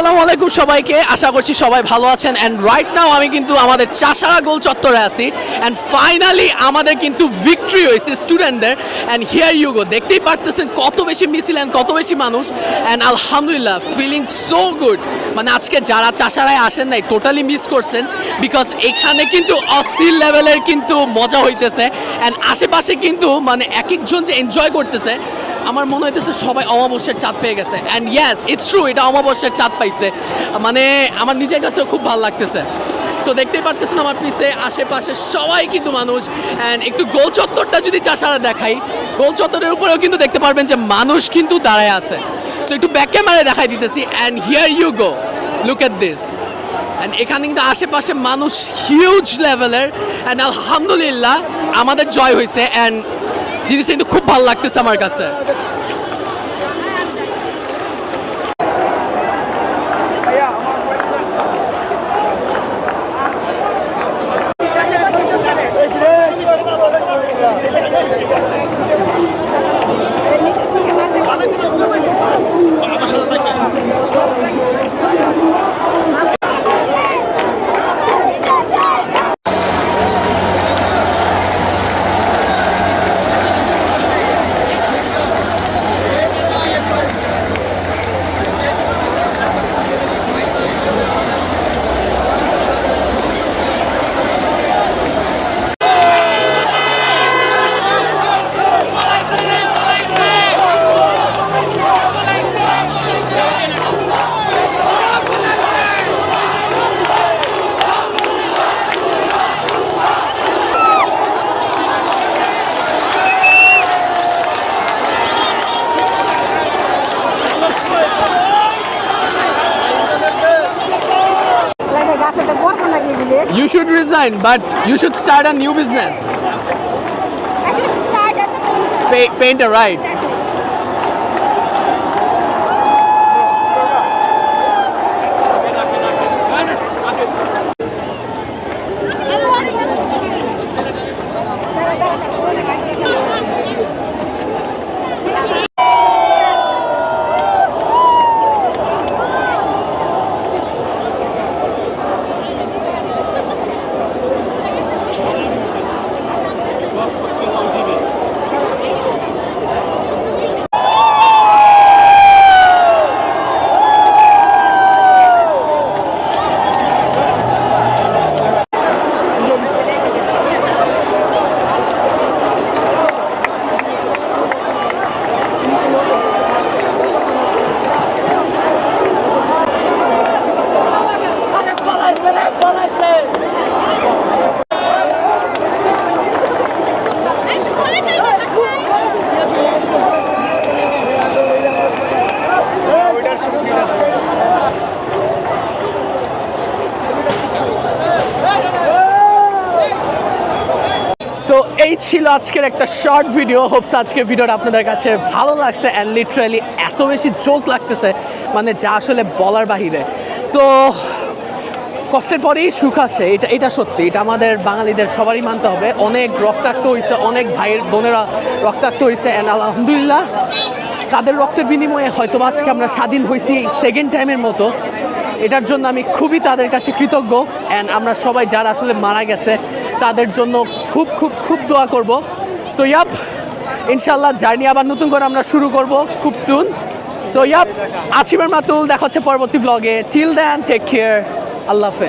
আলাইকুম সবাইকে। আশা করছি সবাই ভালো আছেন। অ্যান্ড রাইট নাও আমি কিন্তু আমাদের চাষারা গোল চত্বরে আছি। অ্যান্ড ফাইনালি আমাদের কিন্তু ভিক্টরি হয়েছে স্টুডেন্টদের অ্যান্ড হিয়ার ইউ গো দেখতেই পারতেছেন কত বেশি মিছিল অ্যান্ড কত বেশি মানুষ। অ্যান্ড আলহামদুলিল্লাহ ফিলিং সো গুড মানে আজকে যারা চাষারায় আসেন নাই টোটালি মিস করছেন। বিকজ এখানে কিন্তু অস্থির লেভেলের কিন্তু মজা হইতেছে। অ্যান্ড আশেপাশে কিন্তু মানে এক একজন যে এনজয় করতেছে আমার মনে হইতেছে সবাই অমাবস্যার চাঁদ পেয়ে গেছে। অ্যান্ড ইয়াস ইটস ট্রু এটা অমাবস্যার চাঁদ পাইছে। মানে আমার নিজের কাছেও খুব ভালো লাগতেছে। সো দেখতেই পারতেছেন আমার পিছে, আশেপাশে সবাই কিন্তু মানুষ। অ্যান্ড একটু গোল চত্বরটা যদি চাষারা দেখাই, গোল চত্বরের উপরেও কিন্তু দেখতে পারবেন যে মানুষ কিন্তু দাঁড়ায় আছে। সো একটু ব্যাক ক্যামেরায় দেখাই দিতেছি and here you go look at this and এখানে কিন্তু আশেপাশে মানুষ হিউজ লেভেলের অ্যান্ড আলহামদুলিল্লাহ, আমাদের জয় হয়েছে অ্যান্ড জিনিসটা কিন্তু খুব ভালো লাগতেছে আমার কাছে। You should resign, but you should start a new business. I should start as a Pa- painter, right? Nossa, so এই ছিল আজকের একটা শর্ট ভিডিও হোপস আজকের ভিডিওটা আপনাদের কাছে ভালো লাগছে অ্যান্ড লিটারালি এত বেশি জোস লাগতেছে মানে যা আসলে বলার বাহিরে। সো কষ্টের পরেই সুখ আসে, এটা এটা সত্যি। এটা আমাদের বাঙালিদের সবারই মানতে হবে। অনেক রক্তাক্ত হয়েছে অনেক ভাইয়ের, বোনেরা রক্তাক্ত হয়েছে অ্যান্ড আলহামদুলিল্লাহ, তাদের রক্তের বিনিময়ে হয়তো আজকে আমরা স্বাধীন হয়েছি সেকেন্ড টাইমের মতো। এটার জন্য আমি খুবই তাদের কাছে কৃতজ্ঞ অ্যান্ড আমরা সবাই যারা আসলে মারা গেছে, তাদের জন্য খুব খুব খুব দোয়া করব। সো ইয়াপ ইনশাল্লাহ জার্নি আবার নতুন করে আমরা শুরু করব খুব সুন সো ইয়াপ আসিমের মাতুল দেখা হচ্ছে পরবর্তী ব্লগে টিল দেন টেক কেয়ার আল্লাহ হাফেজ।